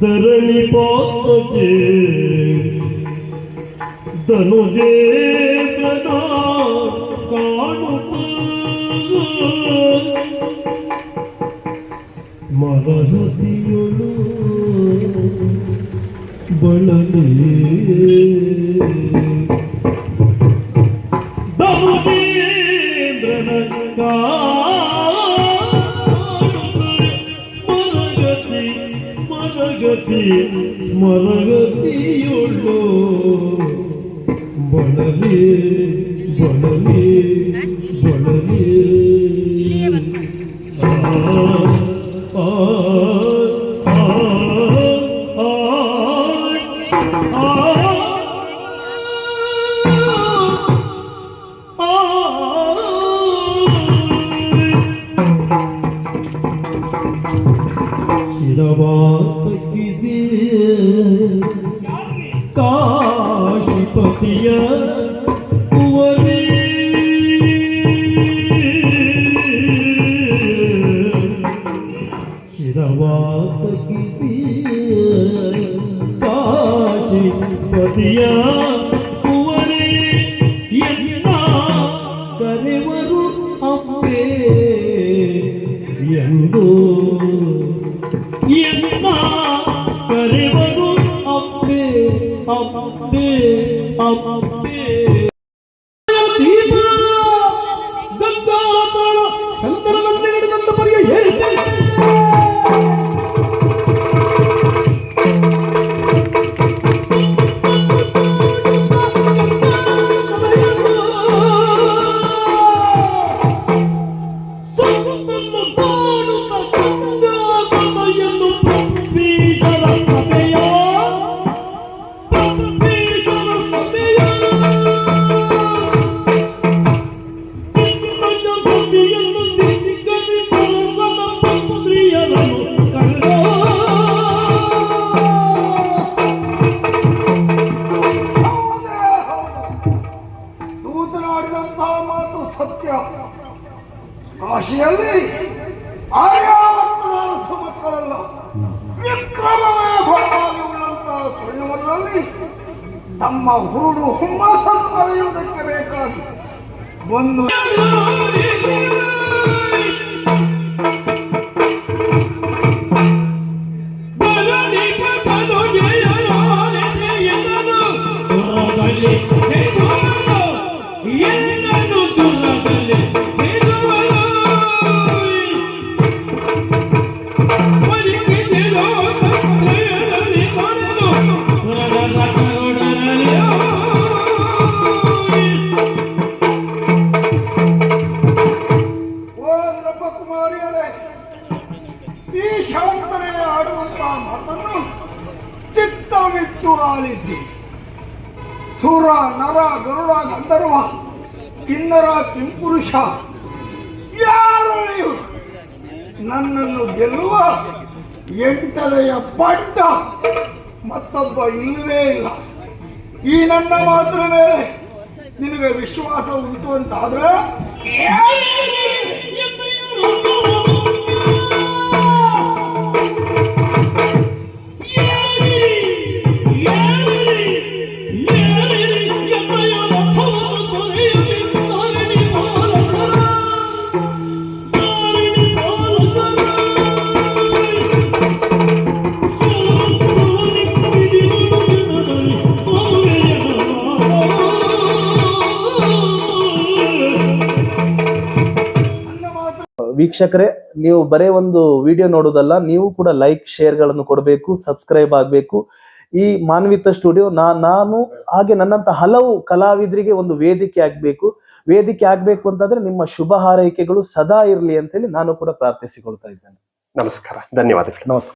ధరణిపోతే ధనుజే మరహతియులు బలలే ధనుజేంద్రనగా ಸ್ಮರಗತಿಯುಳ್ಳೋ ಬಳಲಿ ಬಳಲಿ ಬಳಲಿ ಆ, ಆ, ಆ, ಆ, ಆ, काशीपतिय कुंवरी शिरवात দেব অপে অপে অপে ಸತ್ಯ. ಕಾಶಿಯಲ್ಲಿ ಆಯಾ ಸುಮಕ್ಕಳಲ್ಲ ವಿಕ್ರಮವೇ ಭಾವಿಗಳಂತಹ ಸ್ವಯಂವರದಲ್ಲಿ ತಮ್ಮ ಹುರುಡು ಹುಮ್ಮಸ್ಸನ್ನು ಅರಿಯುವುದಕ್ಕೆ ಬೇಕಾಗಿ. ಒಂದು ಈ ಶಾಂತನೆ ಆಡುವಂತಹ ಮಾತನ್ನು ಚಿತ್ತವಿಟ್ಟು ಆಲಿಸಿ ಸುರ, ನರ, ಗರುಡ, ಗಂಧರ್ವ, ಕಿನ್ನರ, ಕಿಂಪುರುಷ ಯಾರು ನೀವು ನನ್ನನ್ನು ಗೆಲ್ಲುವ ಎಂಟಲೆಯ ಪಟ್ಟ ಮತ್ತೊಬ್ಬ ಇಲ್ಲವೇ ಇಲ್ಲ. ಈ ನನ್ನ ಮಾತ್ರ ಮೇಲೆ ನಿನಗೆ ವಿಶ್ವಾಸ ಉಂಟು ಅಂತಾದ್ರೆ ವೀಕ್ಷಕರೇ ನೀವು ಬರೇ ಒಂದು ವಿಡಿಯೋ ನೋಡೋದಲ್ಲ ನೀವು ಕೂಡ ಲೈಕ್ ಶೇರ್ಗಳನ್ನು ಕೊಡಬೇಕು ಸಬ್ಸ್ಕ್ರೈಬ್ ಆಗಬೇಕು. ಈ ಮಾನ್ವಿತ ಸ್ಟುಡಿಯೋ ನಾ ನಾನು ಹಾಗೆ ನನ್ನಂತ ಹಲವು ಕಲಾವಿದರಿಗೆ ಒಂದು ವೇದಿಕೆ ಆಗಬೇಕು. ವೇದಿಕೆ ಆಗಬೇಕು ಅಂತಂದ್ರೆ ನಿಮ್ಮ ಶುಭ ಹಾರೈಕೆಗಳು ಸದಾ ಇರಲಿ ಅಂತ ಹೇಳಿ ನಾನು ಕೂಡ ಪ್ರಾರ್ಥಿಸಿಕೊಳ್ತಾ ಇದ್ದೇನೆ. ನಮಸ್ಕಾರ ಧನ್ಯವಾದಗಳು. ನಮಸ್ಕಾರ.